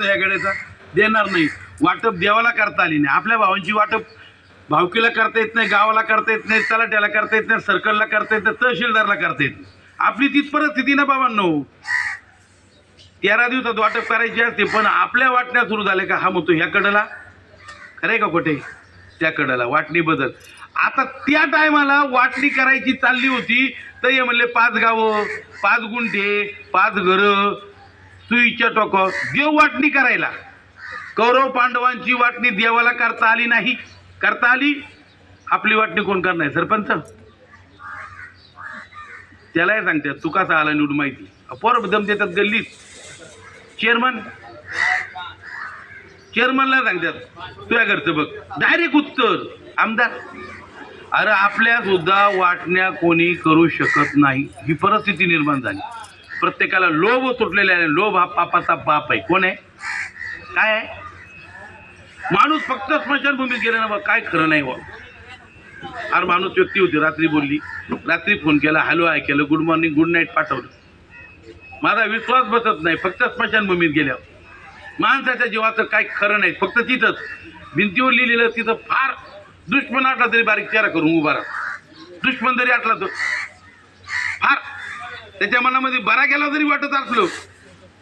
होता या गड्याचा? देणार नाही. वाटप देवाला करता आली नाही. आपल्या भावांची वाटप भावकीला करता येत नाही गावाला करता येत नाही तलाट्याला करता येत नाही सर्कलला करता येत नाही तहसीलदारला करता येत आपली तीच परिस्थिती ना बाबांनो? तेरा दिवसात वाटप करायची असते पण आपल्या वाटण्या सुरू झाल्या का? हा म्हणतो ह्या कडेला? खरंय का कुठे त्या कडेला. वाटणी बदल. आता त्या टायमाला वाटणी करायची चालली होती तर हे म्हणले पाच गावं पाच गुंठे पाच घरं सुईच्या टोक. देव वाटणी करायला. कौरव पांडवांची वाटणी देवाला करता आली नाही. करता आली? आपली वाटणी कोण करणार सरपंच? त्यालाही सांगतात तू कसा आला निवडून माहिती. पोर दम देतात गल्लीत. चेअरमन चेअरमनला सांगतात तुझ्या घरचं बघ. डायरेक्ट उत्तर. आमदार. अरे आपल्या सुद्धा वाटण्या कोणी करू शकत नाही. ही परिस्थिती निर्माण झाली. प्रत्येकाला लोभ सुटलेला आहे. लोभ हा पापाचा पाप आहे. कोण आहे? काय आहे? माणूस फक्त स्मशानभूमीत गेला ना काय खरं नाही बा अरे माणूस व्यक्ती होती रात्री बोलली. रात्री फोन केला हॅलो आय केलं. गुड मॉर्निंग गुड नाईट पाठवलं. माझा विश्वास बसत नाही फक्त स्मशानभूमीत गेल्यावर माणसाच्या जीवाचं काय खरं नाही फक्त तिथंच. भिंतीवर लिहिलेलं तिथं फार दुश्मन आटला तरी बारीक चेहरा करून उभा राहा. दुश्मन जरी आटला तर फार त्याच्या मनामध्ये बरा गेला जरी वाटत असलो.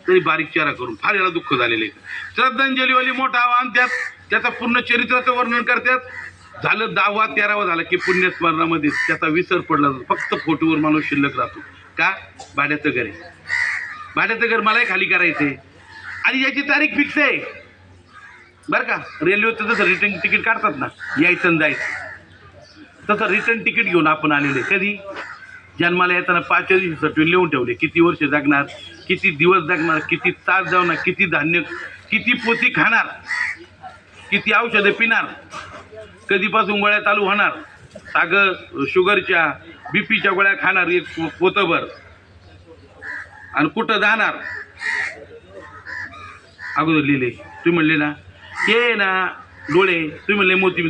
तरी बारीक चेहरा करून फार याला दुःख झालेलं आहे. श्रद्धांजलीवाली मोठं आव्हान त्यात. त्याचा पूर्ण चरित्राचं वर्णन करतात. झालं दहावा तेरावा झाला की पुण्यस्मरणामध्ये त्याचा विसर पडला. जातो फक्त फोटोवर माणूस शिल्लक राहतो. का? भाड्याचं घर आहे. भाड्याचं घर मलाही खाली करायचंय आणि याची तारीख फिक्स आहे. बरं का? रेल्वेचं जसं रिटर्न तिकीट काढतात ना यायचं जायचं. तसं रिटर्न तिकीट घेऊन आपण आलेलं आहे. कधी? जन्माला येताना पाचव्या दिवसासाठी लिहून ठेवले. किती वर्ष जगणार किती दिवस जगणार किती तास जाणार किती धान्य किती पोती खाणार किती औषधं पिणार कधीपासून गोळ्या चालू होणार सागर शुगरच्या बीपीच्या गोळ्या खाणार एक पो- पोतभर आणि कुठं जाणार? अगोदर लिहिले. तुम्ही म्हणले ना हे ना डोळे तुम्ही म्हणले मोती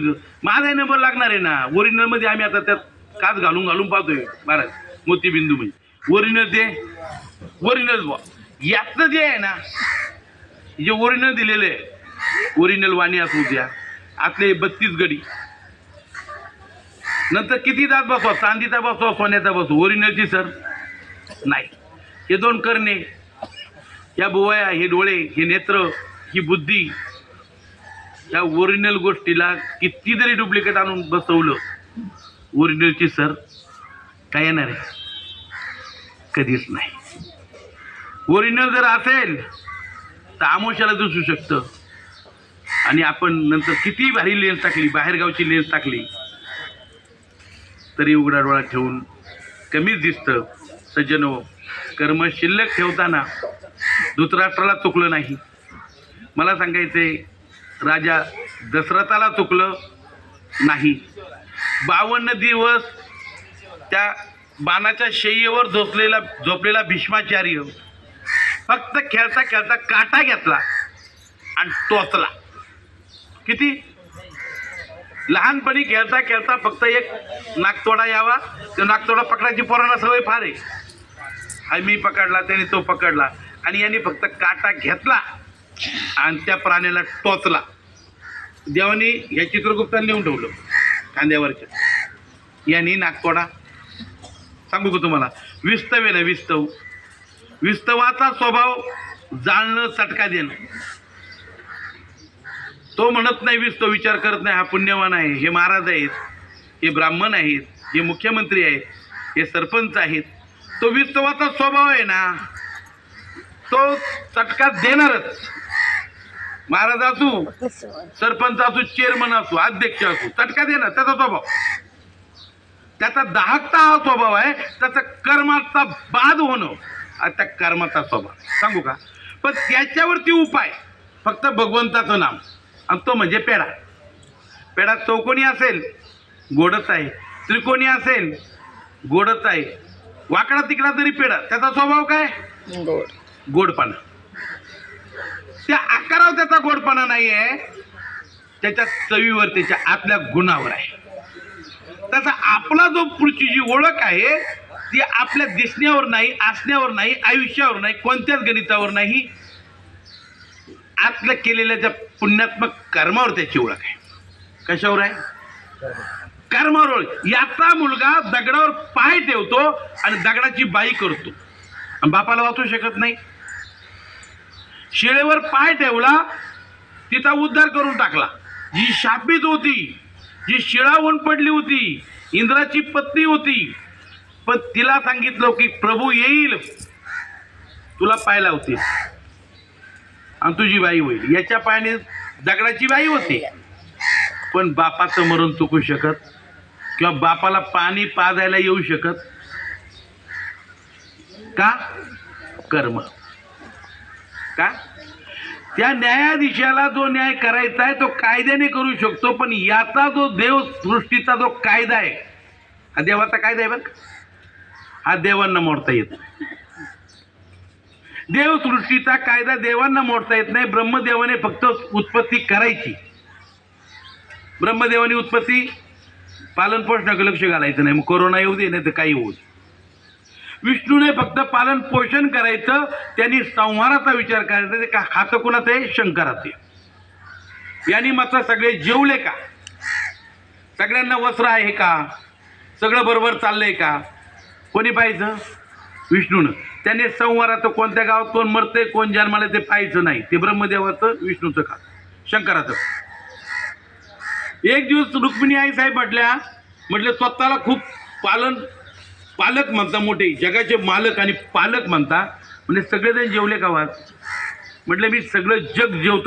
माझा नंबर लागणार आहे ना. ओरिजिनलमध्ये आम्ही आता त्यात काच घालून घालून पाहतोय महाराज मोतीबिंदू म्हणजे. ओरिजिनल ते ओरिजिनल बुवा यातलं जे आहे ना जे ओरिजिनल दिलेलं आहे ओरिजिनल वाणी असू द्या आतले बत्तीस गडी. नंतर किती दात बसवा? चांदीचा बसवा सोन्याचा बसवा? ओरिजिनलची सर? नाही. हे दोन करणे या बुवाया हे डोळे हे नेत्र ही बुद्धी या ओरिजिनल गोष्टीला कितीतरी डुप्लिकेट आणून बसवलं. ओरिजिनलची सर काय येणार आहे? कधीच नाही. ओरिजिनल जर असेल तर आमोशाला दिसू शकतं. आणि आपण नंतर किती भारी लेन्स टाकली बाहेरगावची लेन्स टाकली तरी उघडा डोळा ठेवून कमीच दिसतं. सज्जनो कर्म शिल्लक ठेवताना धृतराष्ट्राला चुकलं नाही. मला सांगायचं राजा दशरथाला चुकलं नाही. बावन्न दिवस त्या बाणाच्या शय्येवर झोपलेला झोपलेला भीष्माचार्य फक्त खेळता खेळता काटा घेतला आणि टोचला. किती? लहानपणी खेळता खेळता फक्त एक नागतोडा यावा तो नागतोडा पकडायची पोरांना सवय फार आहे. आणि मी पकडला त्याने तो पकडला आणि यांनी फक्त काटा घेतला आणि त्या प्राण्याला टोचला. देवाने या चित्रगुप्ताला नेऊन ठेवलं. खांद्यावरच्या यांनी नागतोडा. सांगू का तुम्हाला? विस्तव आहे ना विस्तव. विस्तवाचा स्वभाव जाणणं चटका देणं. तो म्हणत नाही विस्तव विचार करत नाही हा पुण्यवान आहे हे महाराज आहेत हे ब्राह्मण आहेत हे मुख्यमंत्री आहेत हे सरपंच आहेत. तो विस्तवाचा स्वभाव आहे ना तो चटका देणारच. महाराज असू सरपंच असू चेअरमन असू अध्यक्ष असू चटका देणार त्याचा स्वभाव. त्याचा दाहकता हा स्वभाव आहे त्याचा कर्माचा बाद होणं हा त्या कर्माचा स्वभाव. सांगू का? पण त्याच्यावरती उपाय फक्त भगवंताचं नाम आणि तो म्हणजे पेढा. पेढा चौकोनी असेल गोडच आहे. त्रिकोणी असेल गोडच आहे. वाकडा तिकडा तरी पेढा त्याचा स्वभाव काय? गोड. गोडपणा. त्या आकारावर त्याचा गोडपणा नाही आहे त्याच्या चवीवर त्याच्या आतल्या गुणावर आहे. त्याचा आपला जो पुढची जी ओळख आहे ती आपल्या दिसण्यावर नाही असण्यावर नाही आयुष्यावर नाही कोणत्याच गणितावर नाही आपल्या केलेल्या त्या पुण्यात्मक कर्मावर त्याची ओळख आहे. कशावर आहे? कर्मावर ओळख. याचा मुलगा दगडावर पाय ठेवतो आणि दगडाची बाई करतो. आणि बापाला वाचू शकत नाही. शिळेवर पाय ठेवला तिचा उद्धार करून टाकला. जी शापित होती जी शिळा पडली होती इंद्राची पत्नी होती पण तिला सांगितलं की प्रभू येईल. तुला पाय लावतील आणि तुझी बाई होईल. याच्या पायाने दगडाची बाई होती. पण बापाचं मरण चुकू शकत किंवा बापाला पाणी पाजायला येऊ शकत. का? कर्म. का? त्या न्यायाधीशाला जो न्याय करायचा आहे तो कायद्याने करू शकतो पण याचा जो देव सृष्टीचा जो कायदा आहे हा देवाचा कायदा आहे बरं हा देवांना मोडता येत नाही. देवसृष्टीचा कायदा देवांना मोडता येत नाही ब्रह्मदेवाने फक्त उत्पत्ती करायची. ब्रह्मदेवाने उत्पत्ती पालनपोषणाकडे लक्ष घालायचं नाही मग कोरोना येऊ दे नाही तर काही होऊ दे. विष्णूने फक्त पालन पोषण करायचं त्यांनी संहाराचा विचार करायचा ते का खातं कुणाचं आहे? शंकराचे यांनी मात्र सगळे जेवले का? सगळ्यांना वस्त्र आहे का? सगळं बरोबर चाललंय का? कोणी पाहायचं? विष्णूनं. त्याने संहाराचं कोणत्या गावात कोण मरते कोण जन्माला ते पाहायचं नाही. ते ब्रह्मदेवाचं विष्णूचं का शंकराचं. एक दिवस रुक्मिणी आई साहेब म्हटल्या म्हटलं स्वतःला खूप पालन पालक म्हणता मोठे जगाचे मालक आणि पालक म्हणता. म्हणजे सगळेजण जेवले का वाच म्हटलं मी सगळं जग जेवतो.